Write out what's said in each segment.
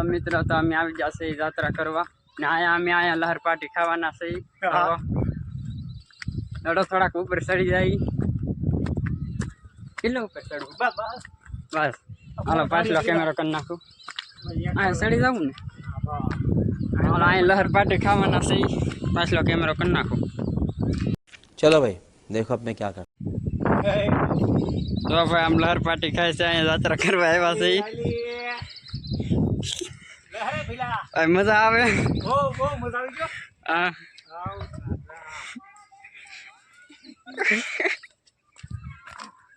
ચાલો મિત્રો તો અમે આવી ગયા છીએ યાત્રા કરવા ને આયા અમે આયા લહરપાટી ખાવાના છીએ નડો થોડાક ઉપર ચડી જાય કેટલું ઉપર ચડવું બસ હાલો પાછલો કેમેરો કરી નાખું હા ચડી જવું ને હાલો અહીં લહરપાટી ખાવાના છીએ પાછલો કેમેરો કરી નાખું ચલો ભાઈ દેખો આપણે ક્યાં કર તો ભાઈ આમ લહરપાટી ખાય છે અહીંયા યાત્રા કરવા આવ્યા છીએ મજા આવે? બહુ બહુ મજા આવી ગયો. હા.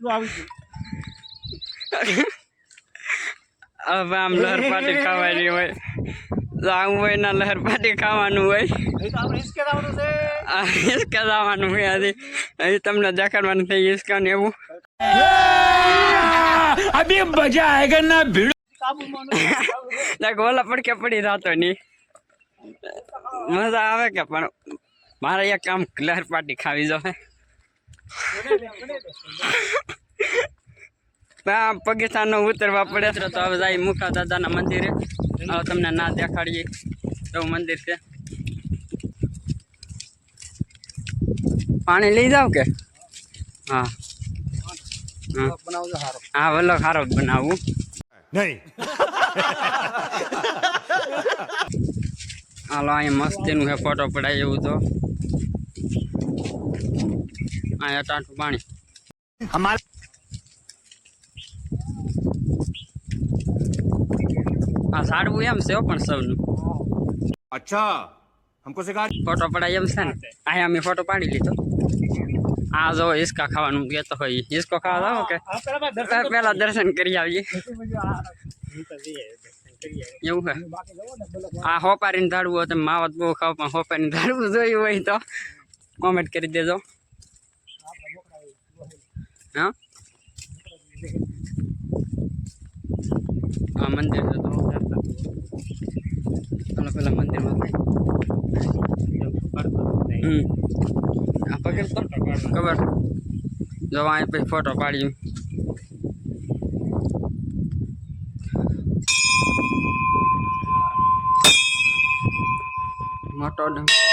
આવ આવી હવે આમ લહેર પાટી ખાવાની હોય. જાવું હોય ના લહેર પાટી ખાવાનું હોય. હિસકે જવાનું હોય આજે. અહીં તમને દેખાડવાનું થઈ હિસકા ને એવું મજા નથી. ના ગોલા કે પડી રાતો નહીં મજા આવે કે પણ મારે એક કામ ક્લિયર પાટી ખાવી જો ગણે નો ઉતરવા પડે તો હવે જાય મુખા દાદાના મંદિરે. હવે તમને ના દેખાડીએ એવું મંદિર છે. પાણી લઈ જાવ કે? હા. હા. બનાવજો હારો હા વલ્લો ખારો જ નહીં. હાલો અહીંયા મસ્તીનું છે ફોટો પડાય એવું તો. અહીંયા ટાંઠું પાણી. અમારે આ સાડવું એમ છે પણ સૌનું અચ્છા ફોટો પડાય એમ છે ને. અહીંયા અમે ફોટો પાડી લીધો. આ જો હિસકા ખાવાનું કહેતો હોય હિસકો ખાવા જાવ કે? પેલા દર્શન કરી આવીએ. એવું પેલો આ હોપારીને ધાડવું હોય તો માવત બહુ ખાવ પણ હોપારીને ધાડવું જોયું હોય તો કોમેન્ટ કરી દેજો. હા? આ મંદિર તો ચાલો પેલા મંદિરમાં હમ. પકડ તો ખબર. જો અહીં પછી ફોટો પાડ્યું મોટો ડંકો.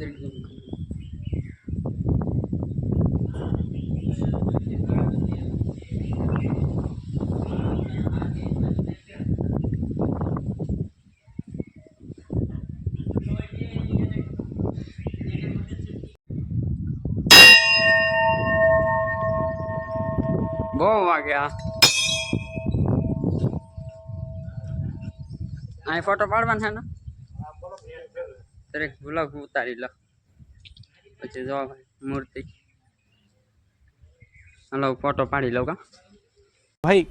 દિલ બહુ વાગ્યા અહીં ફોટો પાડવાનો છે ને? દરેક વ્લોગ ઉતારી લો પછી જો મૂર્તિ. હાલો ફોટો પાડી લઉં કા ભાઈ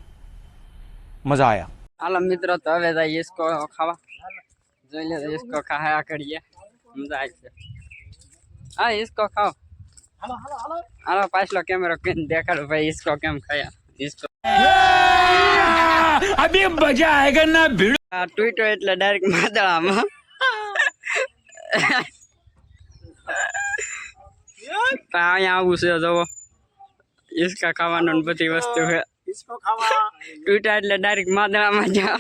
મજા આયા. હાલો મિત્રો તો હવે જાય ઇસકો ખાવા. જોઈ લે ઇસકો ખાયા કરીએ. મજા આવી છે. હા ઇસકો ખાઓ. હાલો પાછલો કેમેરો કેમ દેખાડો ભાઈ ઇસકો કેમ ખાયા? ઇસકો અભી મજા આયેગા ના ભીડ. આ ટ્વિટર એટલે ડાયરેક્ટ માદળામાં. અહીંયા આવું છે જવો. ઈસકા ખાવાનું ને બધી વસ્તુ છે. હિસકો એટલે ડાયરેક્ટ માદળામાં જાઓ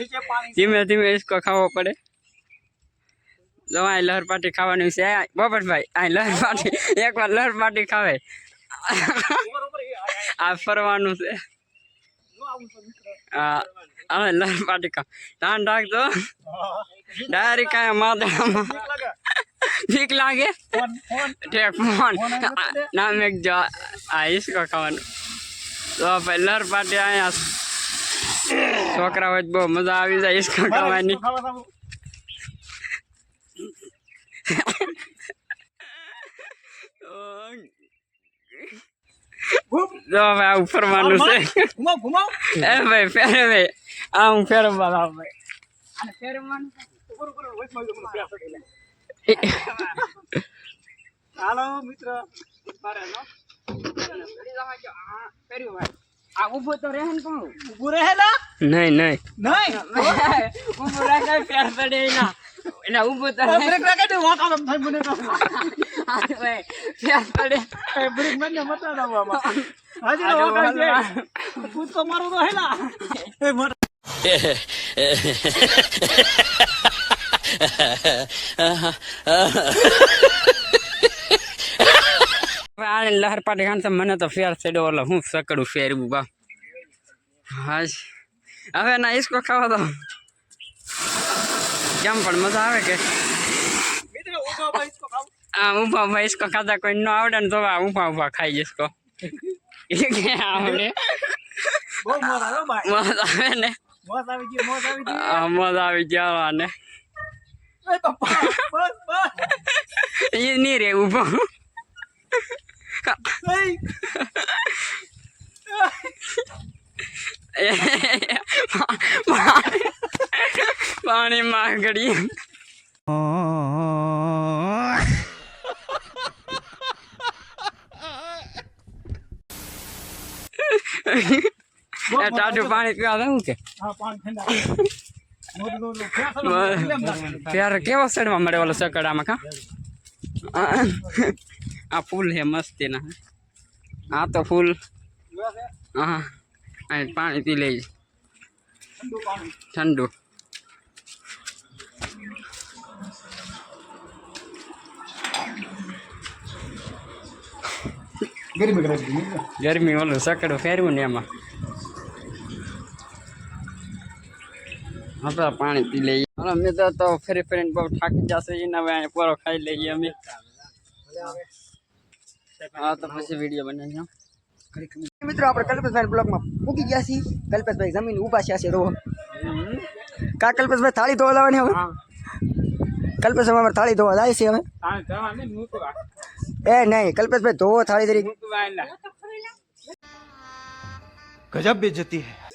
ધીમે ધીમે ઈસકો ખાવો પડે. જો અહીં લહેર પાટી ખાવાની છે. બોપટભાઈ અહીં લહર પાટી. એકવાર લહેર પાટી ખાવે. આ- ફરવાનું છે. હા હવે લહેર પાટી ખાવ ધાન રાખજો. ડાયરેક્ટ આયા માદળામાં. ઠીક લાગે ફોન નામ એક જો આ ઈસકો ખાવાનું તો લહર પાટી અહીંયા છોકરા હોય બહુ મજા આવી જાય ઈસકો ખાવાની ખાવા જો હવે ફરવાનું છે એ ભાઈ ફેરે ભાઈ આ હું ફેરવવા ભાઈ ફેરવવાનું હાલો મિત્ર. મારે નો આ ઊભો તો રહે ને કોણ? ઊભું રહેલા નહીં નહીં. નહીં? ઊભો રાખે ફેર પડે ના એના ઊભો તો રહે. બ્રેક લાગે તો વાત આમ થાય મને તો. તો ભાઈ ફેર પડે. એ બ્રેક મને મતા દાવ આમાં. હાજી આ નો જો વાગા હાલવા. છે મારો તો હેલા. એ આને લહર પાટી ખાન તો મને તો ફેર ચડ્યો ઓલો હું સકડું ફેરવું બા હાશ હવે ના ઈસકો ખાવા દો કેમ પણ મજા આવે કે મિત્ર ઉભો ભાઈ ઇસકો ખાવ આ ઊભા ઊભા ઈસકો ખાતા કોઈ ન આવડે ને તો આ ઊભા ઊભા ખાઈ જઈશકો એ કે આવડે બહુ મોજ આવ્યો ભાઈ મજા આવે ને મોજ આવી ગઈ મોજ આવી ગઈ આ મજા આવી ગયા આને એ પપ્પા બસ બસ એ નહીં રે ઊભો પાણી માગડી એ ટાઢું પાણી પીવા દઉં કે? હા પાણી ઠંડા ત્યારે કેવો સડવા મળે ઓલો સકડામાં કા આ ફૂલ હે મસ્તી ના આ તો ફૂલ હા આ પાણી પી લઈ ઠંડુ પાણી ઠંડુ ગરમી ગરમી ગરમી ઓલું સકડું ફેરવું ને એમાં हमरा पानी पी ले हम तो तो फिर फ्रेंड पर ठाक जा से ना वे पर खाई ले हम। हाँ तो फिर वीडियो बनाई हम मित्र आप कल्पस भाई ब्लॉग में उगी गया सी। कल्पस भाई ज़मीन ऊपर से रो। का कल्पस भाई थाली तोला ने हाँ। कल्पस भाई थाली तोला आई से हाँ जा ने नु तो ए नहीं कल्पेश भाई दो थाली तेरी गजब बेइज्जती है।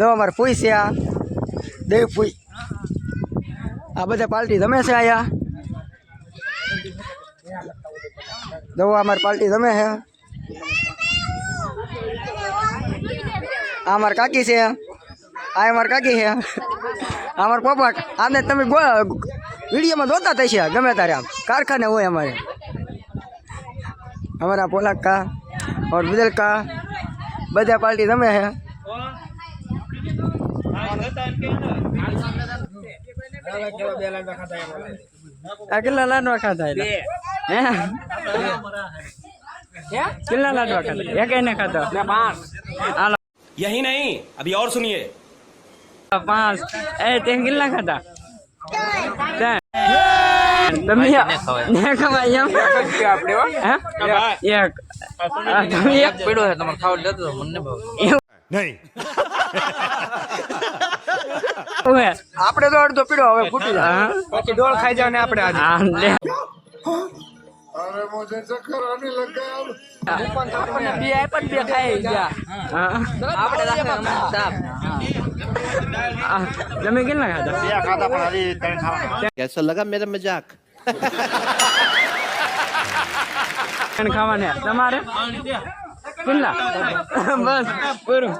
જો અમારે ફૂઈ છે આ દેવ ફૂઈ આ બધા પાર્ટી જમે છે આયા જો અમારી પાર્ટી જમે છે આ અમાર કાકી છે આ અમાર કાકી છે આ અમાર પપ્પા આને તમે વિડીયોમાં જોતા થશે ગમે તારે આમ કારખાને હોય અમારે અમારા પોલાક કા ઓર બદલ કા બધા પાર્ટી જમે છે આ કેટલા લાડવા ખાધા એટલે હે કેટલા લાડવા ખાધા એક એને ખાધો હાલો यही नहीं अभी और सुनिए પાંચ એ તે કેટલા ખાધા ત્રણ. તમે ને ખવાય એમ આપણે હે એક આ તમે એક પીડો છે તમારે ખાવા દેતો મને नहीं એવું હવે આપણે તો અડધો પીડો હવે ફૂટી જાય પછી ડોળ ખાઈ જાવ ને આપણે આજે અરે મુજે ચક્કર આને લગાવ આપણને બે આય પણ બે ખાઈ ગયા આપણે રાખે સાબ તમે કેટલા ખાધા બે ખાધા પણ હજી ત્રણ ખાવા કેસો લગા મેરા મજાક ત્રણ ખાવાને તમારે કેટલા બસ પૂરું